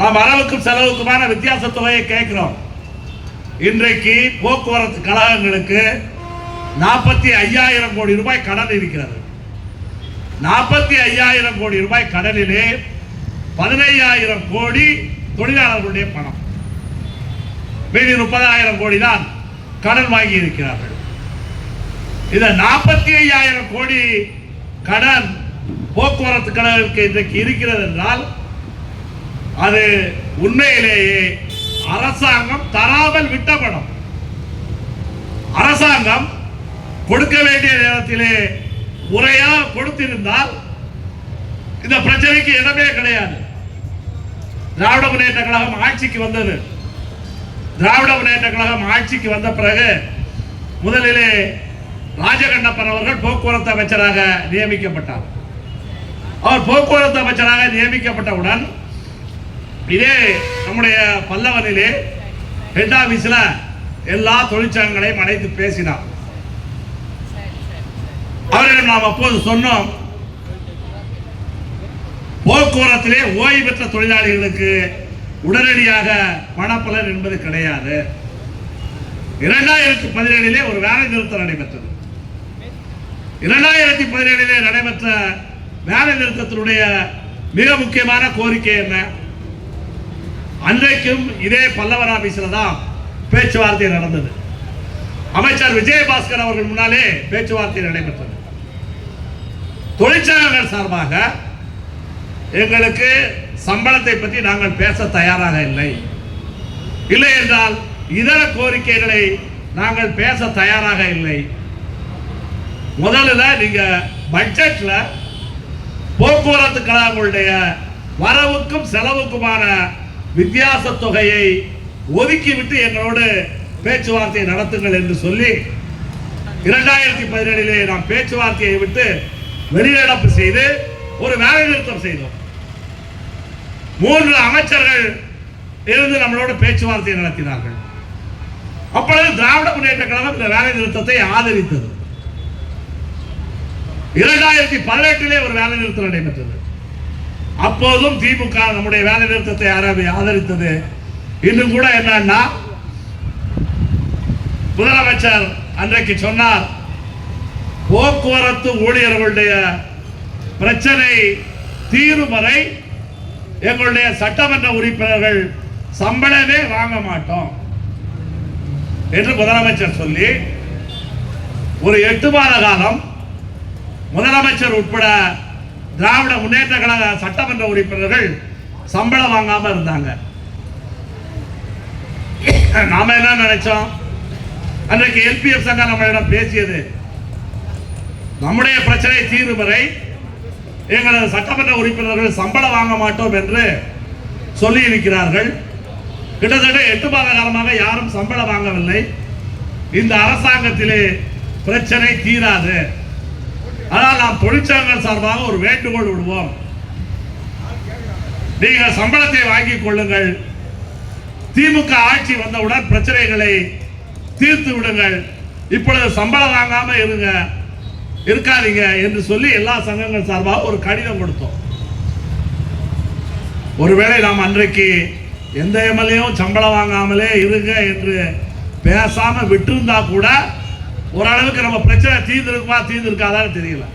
நாம் வரவுக்கும் செலவுக்குமான வித்தியாச தொகையை கேட்கிறோம். இன்றைக்கு போக்குவரத்து கழகங்களுக்கு நாற்பத்தி ஐயாயிரம் கோடி ரூபாய் கடன் இருக்கிறது. நாற்பத்தி ஐயாயிரம் கோடி ரூபாய் கடனிலே பதினையாயிரம் கோடி தொழிலாளர்களுடைய பணம். மீதி முப்பதாயிரம் கோடி தான் கடன் வாங்கி இருக்கிறார்கள். இந்த நாற்பத்தி ஐயாயிரம் கோடி கடன் போக்குவரத்து கழகங்களுக்கு இன்றைக்கு இருக்கிறது என்றால் அது உண்மையிலேயே அரசாங்கம் தராமல் விட்ட பணம் அரசாங்கம் கொடுக்க வேண்டிய நேரத்திலே முறையா கொடுத்திருந்தால் இந்த பிரச்சனைக்கு இடமே கிடையாது. திராவிட முன்னேற்ற கழகம் ஆட்சிக்கு வந்தது. திராவிட முன்னேற்ற கழகம் ஆட்சிக்கு வந்த பிறகு முதலிலே ராஜகண்ணப்பன் அவர்கள் போக்குவரத்து அமைச்சராக நியமிக்கப்பட்டார். அவர் போக்குவரத்து அமைச்சராக நியமிக்கப்பட்டவுடன் இதே நம்முடைய பல்லவனிலே ஹெட் ஆபீஸ்ல எல்லா தொழிற்சங்கங்களையும் அழைத்து பேசினார். அவரிடம் நாம் அப்போது சொன்னோம் போக்குவரத்திலே ஓய்வு பெற்ற தொழிலாளிகளுக்கு உடனடியாக பணப்பலன் என்பது கிடையாது. இரண்டாயிரத்தி பதினேழிலே ஒரு வேலை நிறுத்தம் நடைபெற்றது. இரண்டாயிரத்தி பதினேழிலே நடைபெற்ற வேலை நிறுத்தத்தினுடைய மிக முக்கியமான கோரிக்கை என்ன? அன்றைக்கும் இதே பல்லவராபீஸில் ஆபீஸ்ல தான் பேச்சுவார்த்தை நடந்தது. அமைச்சர் விஜயபாஸ்கர் அவர்கள் முன்னாலே பேச்சுவார்த்தை நடைபெற்றது. தொழிற்சங்கங்கள் சார்பாக எங்களுக்கு சம்பளத்தை பற்றி நாங்கள் பேச தயாராக இல்லை. இல்லை என்றால் இதர கோரிக்கைகளை நாங்கள் பேச தயாராக இல்லை. முதல்ல நீங்க பட்ஜெட்ல போக்குவரத்து கழகங்களுடைய வரவுக்கும் செலவுக்குமான வித்தியாச தொகையை ஒதுக்கிவிட்டு எங்களோடு பேச்சுவார்த்தையை நடத்துங்கள் என்று சொல்லி இரண்டாயிரத்தி பதினேழிலே நாம் பேச்சுவார்த்தையை விட்டு வெளிநடப்பு செய்து ஒரு வேலை நிறுத்தம் செய்தோம். மூன்று அமைச்சர்கள் இருந்து நம்மளோட பேச்சுவார்த்தை நடத்தினார்கள். அப்பொழுது திராவிட முன்னேற்ற கழகம் இந்த வேலை நிறுத்தத்தை ஆதரித்தது. இரண்டாயிரத்தி பதினெட்டிலே ஒரு வேலை நிறுத்தம் நடைபெற்றது. அப்போதும் திமுக நம்முடைய வேலை நிறுத்தத்தை ஆதரித்தது? இன்னும் கூட என்னன்னா முதலமைச்சர் அன்றைக்கு சொன்னார் போக்குவரத்து ஊழியர்களுடைய பிரச்சனை தீரும் வரை எங்களுடைய சட்டமன்ற உறுப்பினர்கள் சம்பளமே வாங்க மாட்டோம் என்று முதலமைச்சர் சொல்லி ஒரு எட்டு மாத காலம் முதலமைச்சர் உட்பட திராவிட முன்னேற்ற கழக சட்டமன்ற உறுப்பினர்கள் சம்பளம் வாங்காம இருந்தாங்க. நாம என்ன நினைச்சோம்? அன்றைக்கு எல்பிஎஃப் சங்கம் நம்மளிடம் பேசியது நம்முடைய பிரச்சனை தீரும் வரை எங்களது சட்டமன்ற உறுப்பினர்கள் சம்பளம் வாங்க மாட்டோம் என்று சொல்லி இருக்கிறார்கள். கிட்டத்தட்ட எட்டு மாத காலமாக யாரும் சம்பளம் வாங்கவில்லை. இந்த அரசாங்கத்திலே பிரச்சனை தீராது. ஆனால் நாம் தொழிற்சங்கங்கள் சார்பாக ஒரு வேண்டுகோள் விடுவோம். நீங்கள் சம்பளத்தை வாங்கிக் கொள்ளுங்கள். திமுக ஆட்சி வந்தவுடன் பிரச்சனைகளை தீர்த்து விடுங்கள். இப்பொழுது சம்பளம் வாங்காம இருங்க இருக்காதீங்க என்று சொல்லி எல்லா சங்கங்கள் சார்பாக ஒரு கடிதம் கொடுத்தோம். ஒருவேளை நாம் அன்றைக்கு எந்த எம்எல்ஏவும் சம்பளம் வாங்காமலே இருங்க என்று பேசாம விட்டிருந்தா கூட ஓரளவுக்கு நம்ம பிரச்சனை தீர்ந்திருக்குமா தீர்ந்திருக்காதான்னு தெரியல.